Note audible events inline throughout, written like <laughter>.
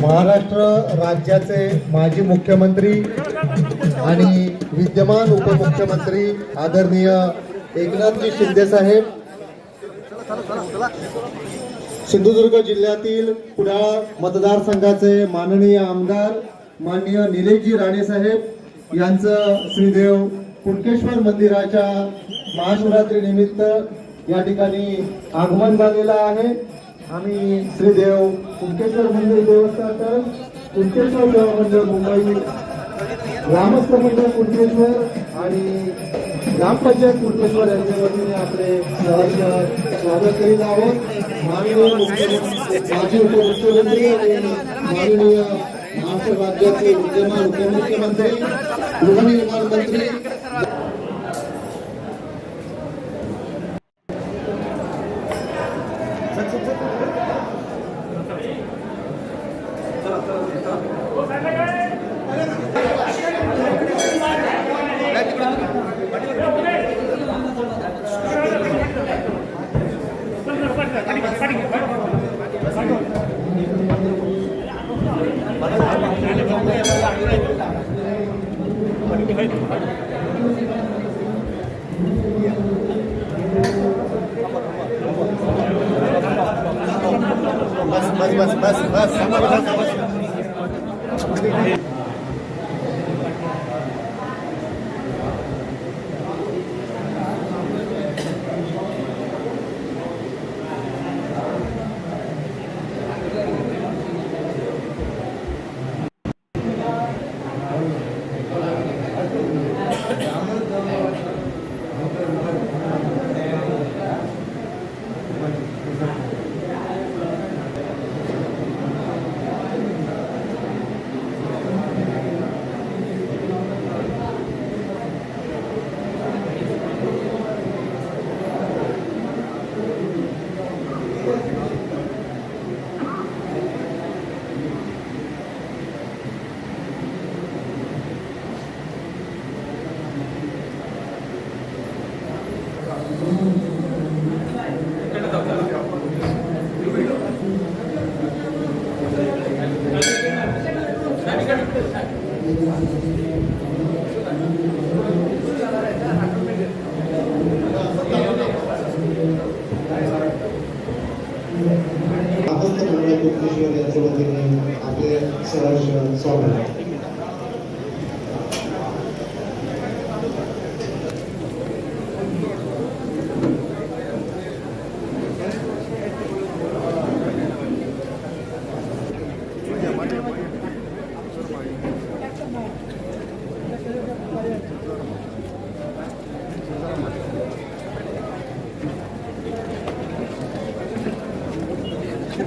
महाराष्ट्र राज्याचे माजी मुख्यमंत्री आणि विद्यमान उपमुख्यमंत्री आदरणीय एकनाथजी शिंदे साहेब. सिंधुदुर्ग जिल्ह्यातील कुडाळ मतदारसंघाचे माननीय आमदार माननीय निलेशजी राणेसाहेब यांचं श्रीदेव कुणकेश्वर मंदिराच्या महाशिवरात्री निमित्त या ठिकाणी आगमन झालेलं आहे. आम्ही श्रीदेव कुणकेश्वर मंदिर देवस्थान कुणकेश्वर देव मंदिर मुंबई ग्रामस्थ मंडळ कुणकेश्वर आणि ग्रामपंचायत कुणकेश्वर यांच्या वतीने आपले स्वागत करीत आहोत. माननीय माजी उपमुख्यमंत्री आणि माननीय महाराष्ट्र राज्याचे विद्यमान उपमुख्यमंत्री गृहनिर्माण मंत्री आपस्त <laughs> मंडळ आपण यांच्या वतीने आपले सहर्ष स्वागत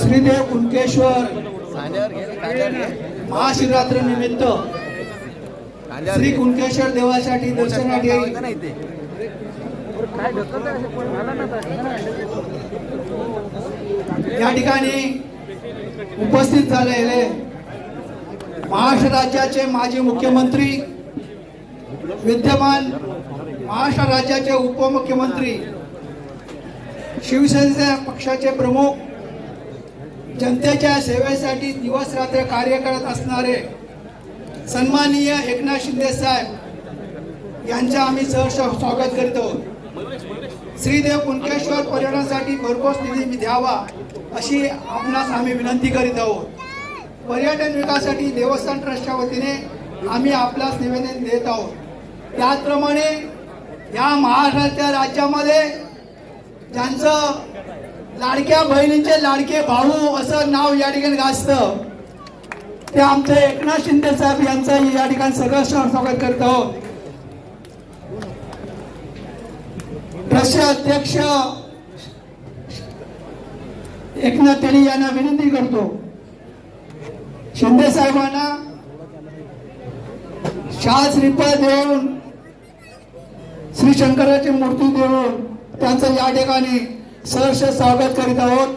श्रीदेव कुणकेश्वर. महाशिवरात्री निमित्त श्री कुणकेश्वर देवासाठी दर्शनासाठी या ठिकाणी उपस्थित झालेले महाराष्ट्र राज्याचे माजी मुख्यमंत्री विद्यमान महाराष्ट्र राज्याचे उपमुख्यमंत्री शिवसेनेच्या पक्षाचे प्रमुख जनतेच्या सेवेसाठी दिवस रात्र कार्य करत असणारे सन्माननीय एकनाथ शिंदे साहेब यांचं आम्ही सहर्ष स्वागत करीत. आहोत श्रीदेव कुणकेश्वर पर्यटनासाठी भरघोस निधी द्यावा अशी आपणास आम्ही विनंती करीत आहोत. पर्यटन विकासासाठी देवस्थान ट्रस्टच्या वतीने आम्ही आपल्यास निवेदन देत आहोत. त्याचप्रमाणे या महाराष्ट्राच्या राज्यामध्ये त्यांचं लाडक्या बहिणींचे लाडके भाऊ असं नाव या ठिकाणी गाजतं. ते आमचे एकनाथ शिंदे साहेब यांचं या ठिकाणी सगळं स्वागत करतो आहोत. अध्यक्ष एकनाथ तेली यांना विनंती करतो. शिंदे साहेबांना शाल श्रीफळ देऊन श्री शंकराची मूर्ती देऊन त्यांचं या ठिकाणी सहर्ष स्वागत करीत आहोत.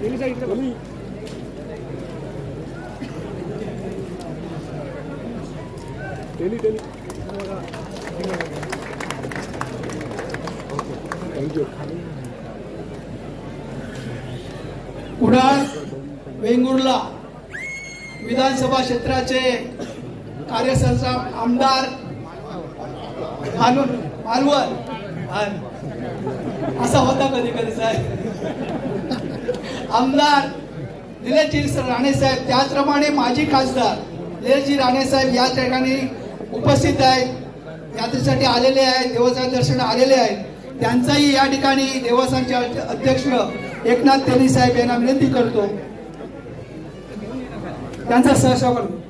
कुडाळ विधानसभा क्षेत्राचे आमदार मालवण मालवण असा होता कधी कधी साहेब. आमदार निलेशजी राणे साहेब त्याचप्रमाणे माजी खासदार निलेशजी राणे साहेब या ठिकाणी उपस्थित आहेत. यात्रेसाठी आलेले आहेत देवस्थान दर्शन आलेले आहेत. त्यांचाही या ठिकाणी देवस्थानचे अध्यक्ष एकनाथ तेली साहेब यांना विनंती करतो. त्यांचा सहसा करतो राज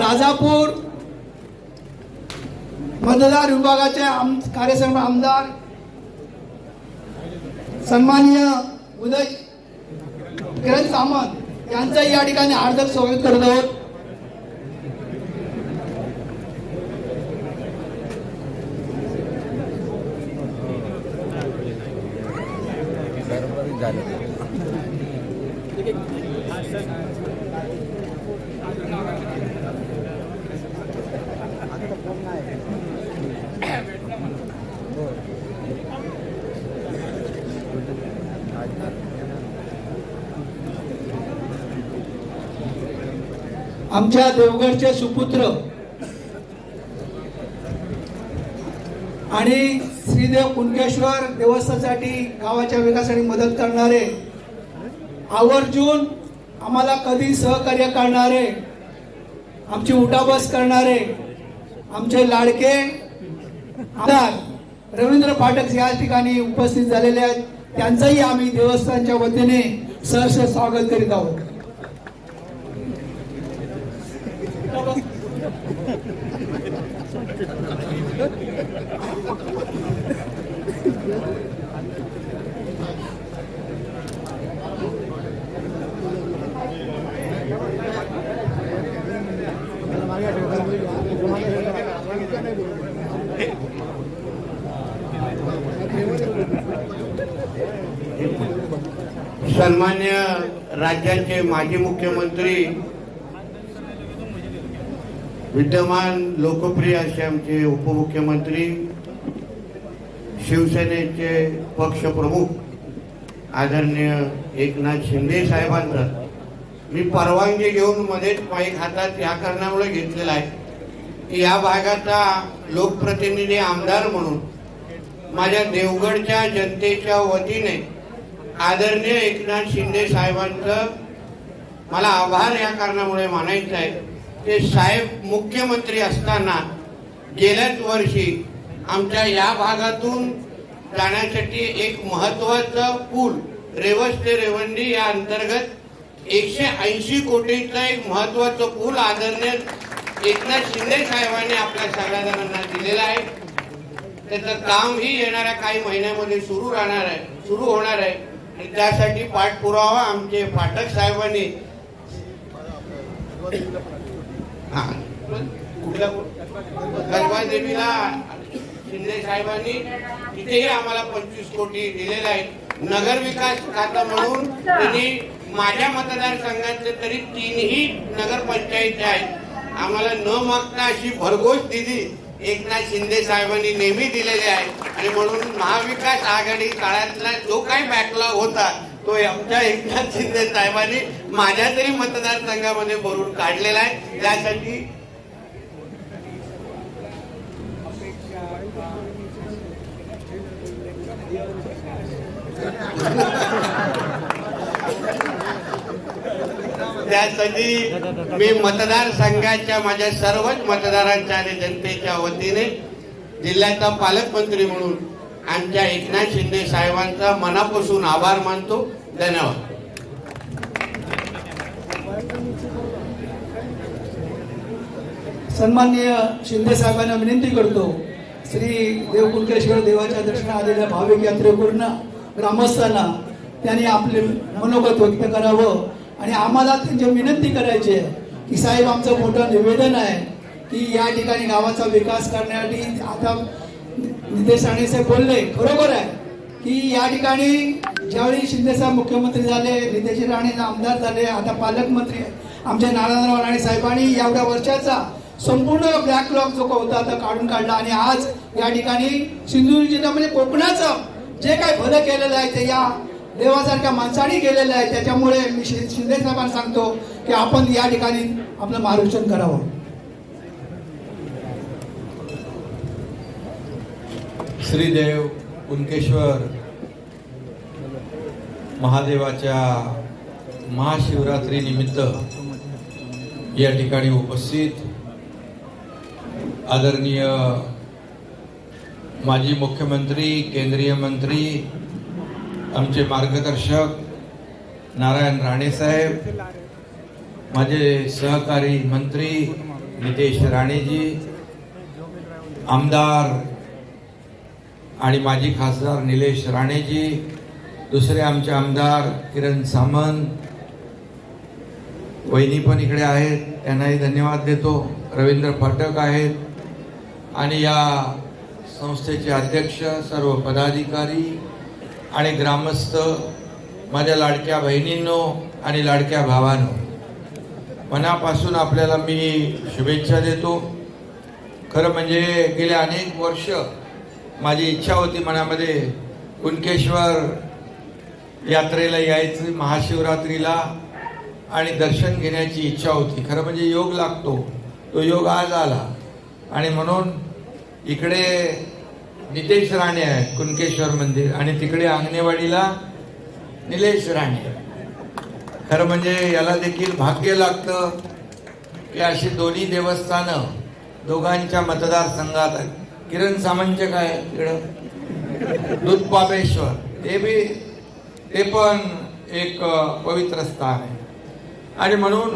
राजापूर मतदार विभागाचे आम कार्यसंघ आमदार सन्माननीय उदय किरण सामंत यांचं या ठिकाणी हार्दक स्वागत करत आहोत. आमच्या देवगडचे सुपुत्र आणि श्रीदेव कुणकेश्वर देवस्थासाठी गावाच्या विकासासाठी मदत करणारे आवर्जून आम्हाला कधी सहकार्य करणारे आमची उठाबस करणारे आमचे लाडके आमदार रवींद्र फाटक या ठिकाणी उपस्थित झालेले आहेत. त्यांचंही आम्ही देवस्थानच्या वतीने सहर्ष स्वागत करीत आहोत सन्मान्य राज्याचे माजी मुख्यमंत्री विद्यमान लोकप्रिय असे आमचे उपमुख्यमंत्री शिवसेनेचे पक्षप्रमुख आदरणीय एकनाथ शिंदे साहेबांचं. मी परवानगी घेऊन मध्येच माईक हातात या कारणामुळे घेतलेला आहे. की या भागाचा लोकप्रतिनिधी आमदार म्हणून माझ्या देवगडच्या जनतेच्या वतीने आदरणीय एकनाथ शिंदे साहेबांचं मला आभार या कारणामुळे मानायचं आहे ते साहेब मुख्यमंत्री असताना गेल्याच वर्षी आमच्या या भागातून जाण्यासाठी एक महत्त्वाचा पूल रेवस ते रेवंडी या अंतर्गत एकशे ऐंशी कोटीचा एक महत्त्वाचा पूल आदरणीय एकनाथ शिंदे साहेबांनी आपल्या सगळ्या जणांना दिलेला आहे. त्याचं काम ही येणाऱ्या काही महिन्यामध्ये सुरू राहणार आहे सुरू होणार आहे. आणि त्यासाठी पाठपुरावा आमचे पाठक साहेबांनी हा. कुठल्या देवीला शिंदे साहेबांनी तिथेही आम्हाला पंचवीस कोटी दिलेला आहे नगर विकास खाता म्हणून त्यांनी माझ्या मतदारसंघाचे तरी तीनही नगरपंचायती आहेत. आम्हाला न मागता अशी भरघोस दिली एकनाथ शिंदे साहेबांनी नेहमी दिलेली आहे. आणि म्हणून महाविकास आघाडी काळातला जो काही बॅकलॉग होता तो आमच्या एकनाथ शिंदे साहेबांनी. माझ्या तरी मतदारसंघामध्ये भरून काढलेला आहे. त्यासाठी त्यासाठी मी मतदारसंघाच्या माझ्या सर्वच मतदारांच्या आणि जनतेच्या वतीने जिल्ह्याचा पालकमंत्री म्हणून आमच्या एकनाथ शिंदे साहेबांचा मनापासून आभार मानतो. धन्यवाद. सन्माननीय शिंदे साहेबांना विनंती करतो श्री देवकुंटेश्वर देवाच्या दर्शना आलेल्या भाविक यात्रेपूर्ण ग्रामस्थांना त्यांनी आपले मनोगत व्यक्त करावं आणि आम्हाला त्यांची विनंती करायची आहे की साहेब आमचं मोठं निवेदन आहे की या ठिकाणी गावाचा विकास करण्यासाठी आता नितेश राणे साहेब बोलले खरोखर आहे. की या ठिकाणी ज्यावेळी शिंदे साहेब मुख्यमंत्री झाले नितेश राणे आमदार झाले आता पालकमंत्री आमच्या नारायणराव राणे साहेबांनी एवढ्या वर्षाचा संपूर्ण ब्लॅकलॉग जो होता तो काढून काढला. आणि आज या ठिकाणी सिंधुदुर्ग जिल्हा म्हणजे कोकणाचं जे काय भलं केलेलं आहे ते या देवासारख्या माणसाने केलेलं आहे. त्याच्यामुळे मी शिंदे साहेबांना सांगतो की आपण या ठिकाणी आपलं मार्गदर्शन करावं. श्रीदेव कुणकेश्वर महादेवाच्या महाशिवरात्री निमित्त या ठिकाणी उपस्थित आदरणीय माजी मुख्यमंत्री केंद्रीय मंत्री आमचे मार्गदर्शक नारायण राणेसाहेब माझे सहकारी मंत्री नितेश राणेजी आमदार आणि माजी खासदार निलेश राणेजी दुसरे आमचे आमदार किरण सामंत वहिनी पण इकडे आहेत त्यांनाही धन्यवाद देतो. रवींद्र फाटक आहेत. आणि या संस्थेचे अध्यक्ष सर्व पदाधिकारी आणि ग्रामस्थ माझ्या लाडक्या बहिणींनो आणि लाडक्या भावांनो मनापासून आपल्याला मी शुभेच्छा देतो. खरं म्हणजे गेले अनेक वर्ष माझी इच्छा होती मनामध्ये कुणकेश्वर यात्रेला यायचं महाशिवरात्रीला आणि दर्शन घेण्याची इच्छा होती. खरं म्हणजे योग लागतो. तो योग आज आला. आणि म्हणून इकडे नितेश राणे आहेत कुणकेश्वर मंदिर. आणि तिकडे अंगणेवाडीला निलेश राणे. खरं म्हणजे याला देखील भाग्य लागतं की अशी दोन्ही देवस्थानं दोघांच्या मतदारसंघात आहेत. किरण सामंतचे काय इकडं दूधपापेश्वर. ते बी ते पण एक पवित्र स्थान आहे. आणि म्हणून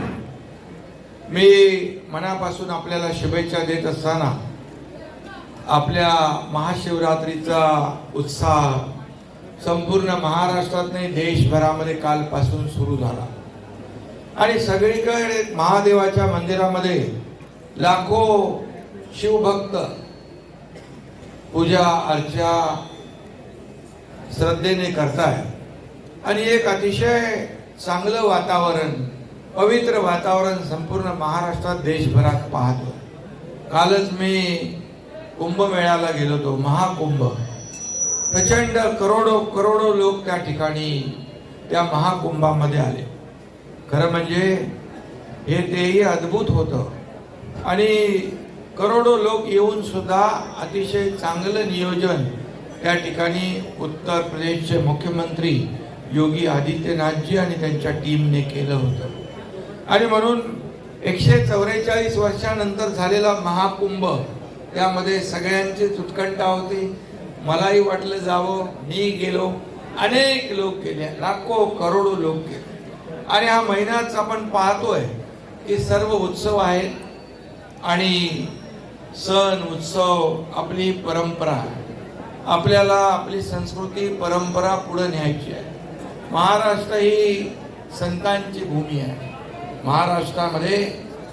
मी मनापासून आपल्याला शुभेच्छा देत असताना आपल्या महाशिवरात्रीचा उत्साह संपूर्ण महाराष्ट्रात नाही देशभरामध्ये कालपासून सुरू झाला. आणि सगळीकडे महादेवाच्या मंदिरामध्ये लाखो शिवभक्त पूजा अर्चा श्रद्धेने करतायत. आणि एक अतिशय चांगलं वातावरण पवित्र वातावरण संपूर्ण महाराष्ट्रात देशभरात पाहतो. कालच मी कुंभमेळ्याला गेलो होतो महाकुंभ. प्रचंड करोडो करोडो लोक त्या ठिकाणी त्या महाकुंभामध्ये आले. खरं म्हणजे हे तेही अद्भुत होतं. आणि करोडो लोक येऊन सुद्धा अतिशय चांगलं नियोजन त्या ठिकाणी उत्तर प्रदेशचे मुख्यमंत्री योगी आदित्यनाथजी आणि त्यांच्या टीमने केलं होतं. आणि म्हणून एकशे चौवेचाळीस वर्षानंतर झालेला महाकुंभ त्यामध्ये सगळ्यांचीच उत्कंठा होती. मलाही वाटलं जावं मी गेलो. अनेक लोक गेले लाखो करोडो लोक गेले. आणि हा महिनाच आपण पाहतोय की सर्व उत्सव आहेत आणि सण उत्सव आपली परंपरा आपल्याला आपली संस्कृती परंपरा पुढे न्यायची आहे. महाराष्ट्र ही संतांची भूमी आहे. महाराष्ट्रामध्ये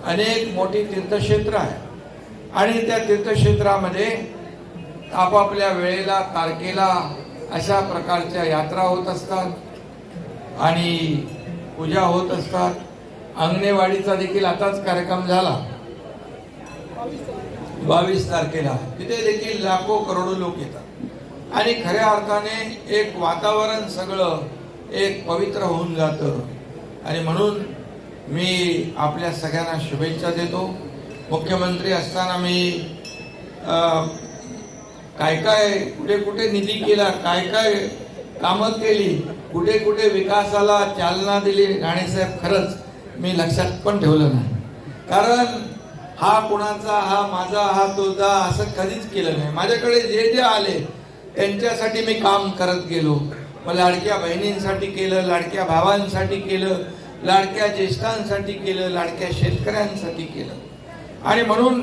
अनेक मोठी तीर्थक्षेत्र आहे. आणि त्या तीर्थक्षेत्रामध्ये आपापल्या वेळेला तारखेला अशा प्रकारच्या यात्रा होत असतात आणि पूजा होत असतात. अंगणेवाडीचा देखील आताच कार्यक्रम झाला. बावीस तारखेला. तिथे देखील लाखो करोडो लोक येतात. आणि खऱ्या अर्थाने एक वातावरण सगळं एक पवित्र होऊन जातं. आणि म्हणून मी आपल्या सगळ्यांना शुभेच्छा देतो. मुख्यमंत्री असताना मी काय काय कुठे कुठे निधी केला काय काय कामं केली कुठे कुठे विकासाला चालना दिली राणेसाहेब खरंच मी लक्षात पण ठेवलं नाही. कारण हा कुणाचा हा माझा हा तुझा असं कधीच केलं नाही. माझ्याकडे जे जे आले त्यांच्यासाठी मी काम करत गेलो. मग लाडक्या बहिणींसाठी केलं लाडक्या भावांसाठी केलं लाडक्या ज्येष्ठांसाठी केलं लाडक्या शेतकऱ्यांसाठी केलं. आणि म्हणून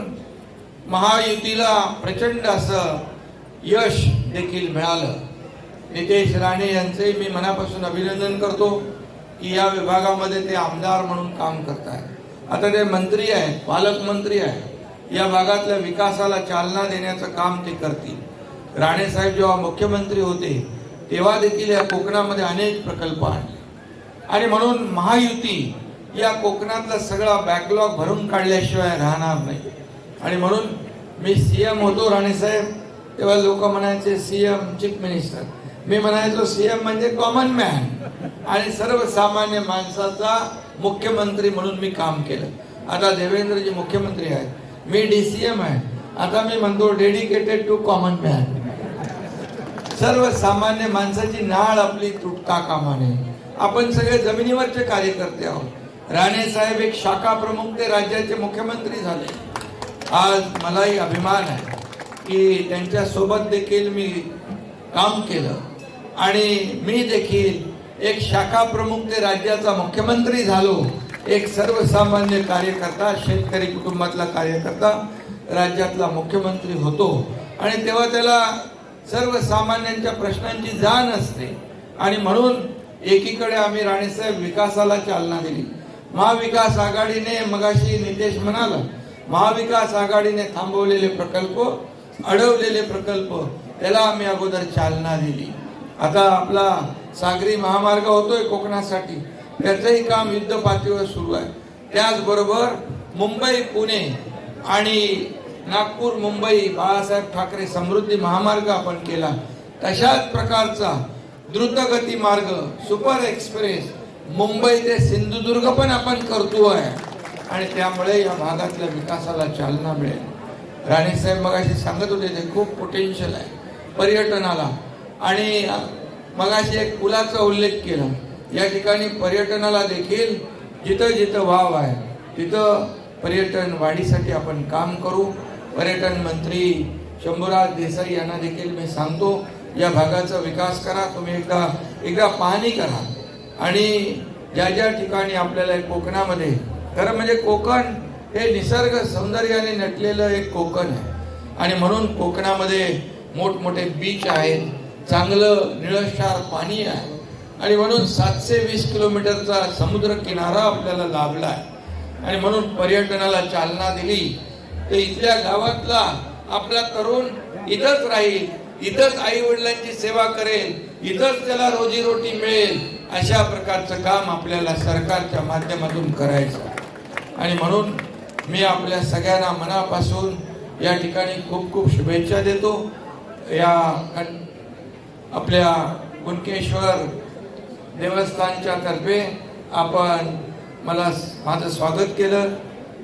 महायुतीला प्रचंड असं यश देखील मिळालं. नितेश राणे यांचे मी मनापासून अभिनंदन करतो की या विभागामध्ये ते आमदार म्हणून काम करत आहेत आता ते मंत्री आहेत पालकमंत्री आहेत. या भागातल्या विकासाला चालना देण्याचं काम ते करतील. राणे साहेब जेव्हा मुख्यमंत्री होते तेव्हा देखील या कोकणामध्ये अनेक प्रकल्प आणले आणि म्हणून महायुती या कोकणातला सगळा बॅकलॉग भरून काढल्याशिवाय राहणार नाही. आणि म्हणून मी सी एम होतो राणेसाहेब तेव्हा लोक म्हणायचे सी एम चीफ मिनिस्टर मी म्हणायचो सी एम म्हणजे कॉमन मॅन आणि सर्वसामान्य माणसाचा मुख्यमंत्री म्हणून मी काम केलं. आता देवेंद्रजी मुख्यमंत्री आहेत. मी डी सी एम आहे. आता मी म्हणतो डेडिकेटेड टू कॉमन मॅन सर्वसामान्य माणसाची नाळ आपली तुटता कामा नये आपण सगळे जमिनीवरचे कार्यकर्ते आहोत. राणे साहेब एक शाखा प्रमुख ते राज्याचे मुख्यमंत्री झाले. आज मलाही अभिमान आहे की त्यांच्यासोबत देखील मी काम केलं. आणि मी देखील एक शाखा प्रमुख ते राज्याचा मुख्यमंत्री झालो. एक सर्वसामान्य कार्यकर्ता शेतकरी कुटुंबातला कार्यकर्ता राज्यातला मुख्यमंत्री होतो. आणि तेव्हा त्याला सर्वसामान्यांच्या प्रश्नांची जाण असते. आणि म्हणून एकीकडे आम्ही राणेसाहेब विकासाला चालना दिली. महाविकास आघाडीने मगाशी नितेश म्हणाला महाविकास आघाडीने थांबवलेले प्रकल्प अडवलेले प्रकल्प त्याला आम्ही अगोदर चालना दिली. आता आपला सागरी महामार्ग होतोय कोकणासाठी. त्याचंही काम युद्ध पातळीवर सुरू आहे. त्याचबरोबर मुंबई पुणे आणि नागपूर मुंबई बाळासाहेब ठाकरे समृद्धी महामार्ग आपण केला. तशाच प्रकारचा द्रुतगती मार्ग सुपर एक्सप्रेस मुंबई ते सिंधुदुर्ग पण आपण करतोय आणि त्यामुळे या भागातल्या विकासाला चालना मिळेल. राणेसाहेब मगाशी सांगत होते ते खूप पोटेन्शियल आहे पर्यटनाला. आणि मगाशी एक पुलाचा उल्लेख केला. या ठिकाणी पर्यटनाला देखील जिथं जिथं वाव आहे तिथं पर्यटन वाढीसाठी आपण काम करू. पर्यटन मंत्री शंभूराज देसाई यांना देखील मी सांगतो या भागाचा विकास करा तुम्ही एकदा एकदा पाहणी करा. आणि ज्या ज्या ठिकाणी आपल्याला कोकणामध्ये खरं म्हणजे कोकण हे निसर्ग सौंदर्याने नटलेलं एक कोकण आहे. आणि म्हणून कोकणामध्ये मोठमोठे बीच आहेत चांगलं निळशार पाणी आहे. आणि म्हणून सातशे वीस किलोमीटरचा समुद्र किनारा आपल्याला लाभला आहे. आणि म्हणून पर्यटनाला चालना दिली तर इथल्या गावातला आपला तरुण इथंच राहील इथंच आई वडिलांची सेवा करेल इथंच त्याला रोजीरोटी मिळेल अशा प्रकारचं काम आपल्याला सरकारच्या माध्यमातून करायचं आणि म्हणून मी आपल्या सगळ्यांना मनापासून या ठिकाणी खूप खूप शुभेच्छा देतो. या आपल्या कुणकेश्वर देवस्थानच्या तर्फे आपण मला माझं स्वागत केलं.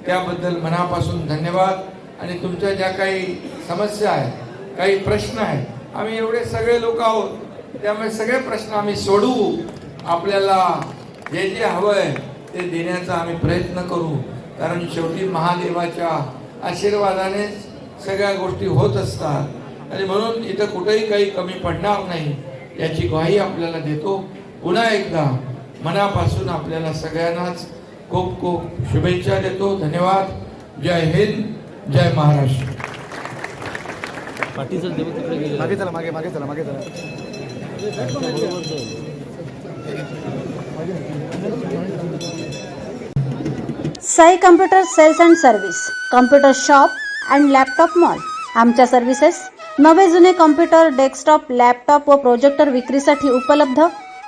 त्याबद्दल मनापासून धन्यवाद. आणि तुमच्या ज्या काही समस्या आहेत काही प्रश्न आहेत आम्ही एवढे सगळे लोक आहोत. त्यामुळे सगळे प्रश्न आम्ही सोडवू आपल्याला जे जे हवंय ते देण्याचा आम्ही प्रयत्न करू. कारण शेवटी महादेवाच्या आशीर्वादाने सगळ्या गोष्टी होत असतात. आणि म्हणून इथं कुठेही काही कमी पडणार नाही याची ग्वाही आपल्याला देतो. पुन्हा एकदा मनापासून आपल्याला सगळ्यांनाच खूप खूप शुभेच्छा देतो. धन्यवाद. जय हिंद जय महाराष्ट्र. मागे चला मागे मागे चला मागे चला. Sai computer sales and service computer shop and laptop mall. आमच्या सर्व्हिसेस नवे जुने कम्प्युटर डेस्कटॉप लॅपटॉप व प्रोजेक्टर विक्रीसाठी उपलब्ध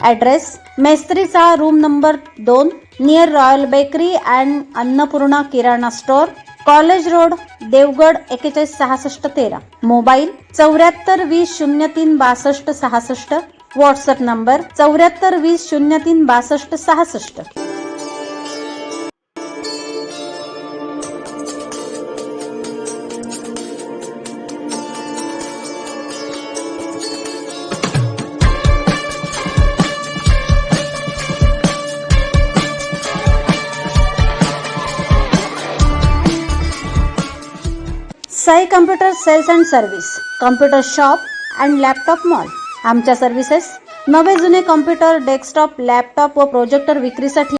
ॲड्रेस मेस्त्रीचा रूम नंबर दोन near royal bakery and Annapurna Kirana store college road Devgad एकेचाळीस सहासष्ट तेरा. मोबाईल चौऱ्याहत्तर वीस शून्य तीन बासष्ट सहासष्ट. व्हॉट्सअप नंबर चौऱ्याहत्तर वीस शून्य तीन बासष्ट सहासष्ट. Computer sales and service computer shop and laptop mall आमच्या सर्व्हिसेस नवे जुने कॉम्प्युटर डेस्कटॉप लॅपटॉप व प्रोजेक्टर विक्रीसाठी